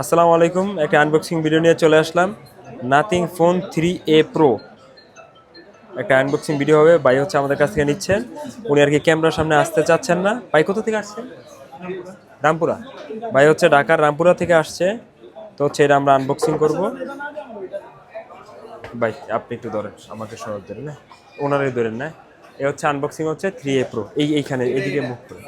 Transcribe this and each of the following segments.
আসসালামু আলাইকুম, একটা আনবক্সিং ভিডিও নিয়ে চলে আসলাম। Nothing phone three a pro একটা আনবক্সিং ভিডিও হবে, ভাই হচ্ছে আমাদের কাছ থেকে নিচ্ছেন উনি আর কি ক্যামেরার সামনে আসতে চাচ্ছেন না। ভাই কোথা থেকে আসছেন? রামপুরা। ভাই হচ্ছে ঢাকার রামপুরা থেকে আসছে। তো হচ্ছে এটা আমরা আনবক্সিং করব। ভাই, আপনি একটু ধরেন, আমাকে সহজ ধরেন, না? ওনারই ধরেন, না? এ হচ্ছে আনবক্সিং হচ্ছে থ্রি এ প্রো এই এইখানে, এদিকে মুখ করে।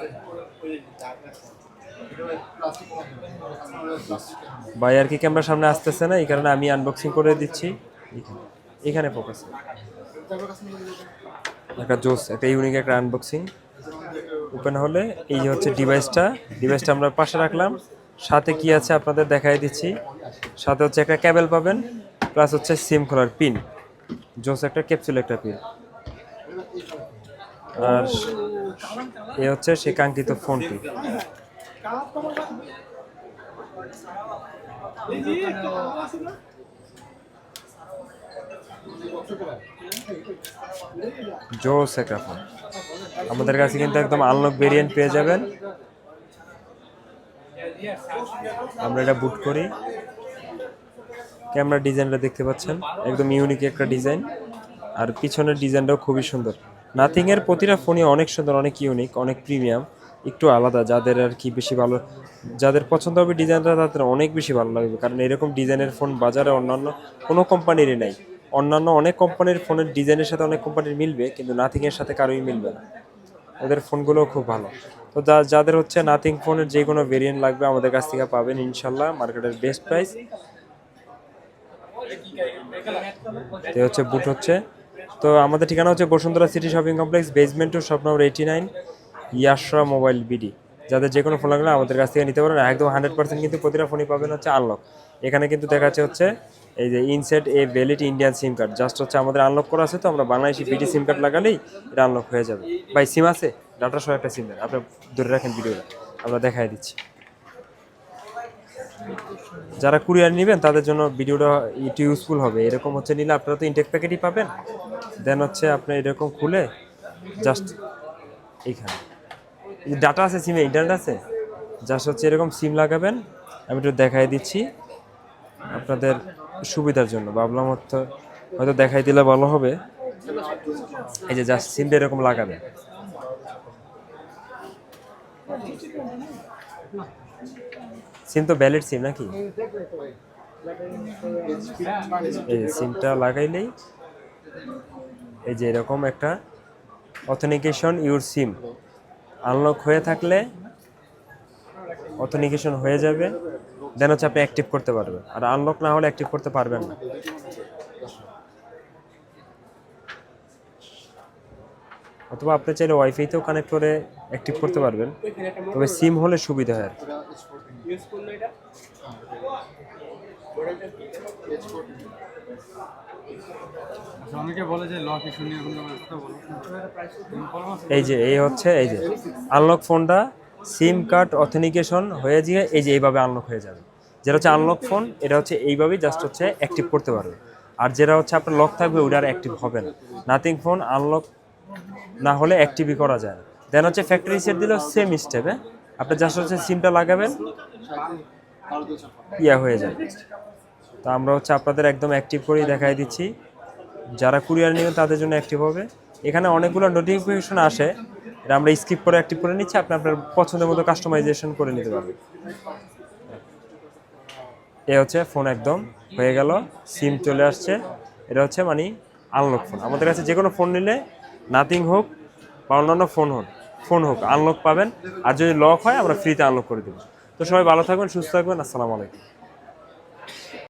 ভাই, আর কি ক্যামেরার সামনে আসতেছে না, এই কারণে আমি আনবক্সিং করে দিচ্ছি। এখানে ফোকাস একটা জোস, একটা ইউনিক একটা আনবক্সিং ওপেন হলে এই হচ্ছে ডিভাইসটা ডিভাইসটা আমরা পাশে রাখলাম। সাথে কি আছে আপনাদের দেখাই দিচ্ছি। সাথে হচ্ছে একটা ক্যাবেল পাবেন প্লাস হচ্ছে সিম খোলার পিন জোস একটা ক্যাপসুল একটা পিন আর এ হচ্ছে সে কাঙ্ক্ষিত ফোনটি জোস একটা আমাদের কাছে কিন্তু একদম আনলক ভেরিয়েন্ট পেয়ে যাবেন। আমরা এটা বুট করি। ক্যামেরা ডিজাইনটা দেখতে পাচ্ছেন। একদম ইউনিক একটা ডিজাইন। আর পিছনের ডিজাইনটাও খুবই সুন্দর। নাথিং এর প্রতিটা ফোনই অনেক সুন্দর, অনেক ইউনিক অনেক প্রিমিয়াম একটু আলাদা, যাদের আর কি বেশি ভালো, যাদের পছন্দ হবে ডিজাইনটা তাদের অনেক বেশি ভালো লাগবে। কারণ এরকম ডিজাইনের ফোন বাজারে অন্যান্য কোনো কোম্পানিরই নেই। অন্যান্য অনেক কোম্পানির ফোনের ডিজাইনের সাথে অনেক কোম্পানির মিলবে, কিন্তু নাথিংয়ের সাথে কারোই মিলবে না। ওদের ফোনগুলোও খুব ভালো। তো যা, যাদের হচ্ছে নাথিং ফোনের যে কোনো ভেরিয়েন্ট লাগবে আমাদের কাছ থেকে পাবেন ইনশাল্লাহ, মার্কেটের বেস্ট প্রাইস তো হচ্ছে বুট হচ্ছে। তো আমাদের ঠিকানা হচ্ছে Bashundhara city shopping complex basement two shop number eighty nine Yashra mobile BD যাদের যে কোনো ফোন লাগলে আমাদের কাছ থেকে নিতে পারেন। একদম হান্ড্রেড পার্সেন্ট কিন্তু প্রতিটা ফোনই পাবেন হচ্ছে আনলক এখানে কিন্তু দেখা যাচ্ছে হচ্ছে এই যে insert a valid Indian SIM card just হচ্ছে আমাদের আনলক করা আছে তো, আমরা বাংলাদেশি বিডি সিম কার্ড লাগালেই এটা আনলক হয়ে যাবে। ভাই সিম আছে? ডাটা সহ একটা সিম দেন। আপনি ধরে রাখেন ভিডিওটা আমরা দেখাই দিচ্ছি। যারা কুরিয়ার নেবেন, তাদের জন্য ভিডিওটা একটু ইউজফুল হবে। এরকম হচ্ছে নিলে আপনারা তো ইনটেক প্যাকেটই পাবেন। দেন হচ্ছে আপনি এরকম খুলে জাস্ট এইখানে। ডাটা আছে সিমে ইন্টারনেট আছে? জাস্ট হচ্ছে এরকম সিম লাগাবেন, আমি একটু দেখাই দিচ্ছি আপনাদের সুবিধার জন্য। ভাবলাম হয়তো হয়তো দেখাই দিলে ভালো হবে। এই যে জাস্ট সিমটা এরকম লাগাবেন। সিম তো ভ্যালিড সিম নাকি? এই সিমটা লাগাইলেই এই যে এরকম একটা অথেন্টিকেশন ইউর সিম আনলক হয়ে থাকলে অথেন্টিকেশন হয়ে যাবে দেন হচ্ছে আপনি অ্যাক্টিভ করতে পারবেন। আর আনলক না হলে অ্যাক্টিভ করতে পারবেন না। অথবা আপনি চাইলে ওয়াইফাইতেও কানেক্ট করে অ্যাক্টিভ করতে পারবেন। তবে সিম হলে সুবিধা হয় আর এই যে, এই হচ্ছে, এই যে আনলক ফোনটা সিম কার্ড অথেন্টিকেশন হয়ে গিয়ে এই যে, এইভাবে আনলক হয়ে যাবে। যেটা হচ্ছে আনলক ফোন এটা হচ্ছে এইভাবেই জাস্ট হচ্ছে অ্যাক্টিভ করতে পারবে। আর যেটা হচ্ছে আপনার লক থাকবে ওটা আর অ্যাক্টিভ হবে না। নাথিং ফোন আনলক না হলে অ্যাক্টিভই করা যায় না। দেন হচ্ছে ফ্যাক্টরি সেট দিলেও সেম স্টেপে আপনি জাস্ট হচ্ছে সিমটা লাগাবেন, ইয়া হয়ে যায় তো আমরা হচ্ছে আপনাদের একদম অ্যাক্টিভ করেই দেখাই দিচ্ছি। যারা কুরিয়ার নেবেন, তাদের জন্য অ্যাক্টিভ হবে। এখানে অনেকগুলো নোটিফিকেশন আসে। এটা আমরা স্কিপ করে অ্যাক্টিভ করে নিচ্ছি। আপনি আপনার পছন্দের মতো কাস্টমাইজেশন করে নিতে পারবেন। এ হচ্ছে ফোন একদম হয়ে গেল। সিম চলে আসছে। এটা হচ্ছে মানে আনলক ফোন আমাদের কাছে যে কোনো ফোন নিলে নাথিং হোক বা অন্যান্য ফোন হোক ফোন হোক আনলক পাবেন। আর যদি লক হয়, আমরা ফ্রিতে আনলক করে দেবো। তো সবাই ভালো থাকবেন, সুস্থ থাকবেন। আসসালামু আলাইকুম।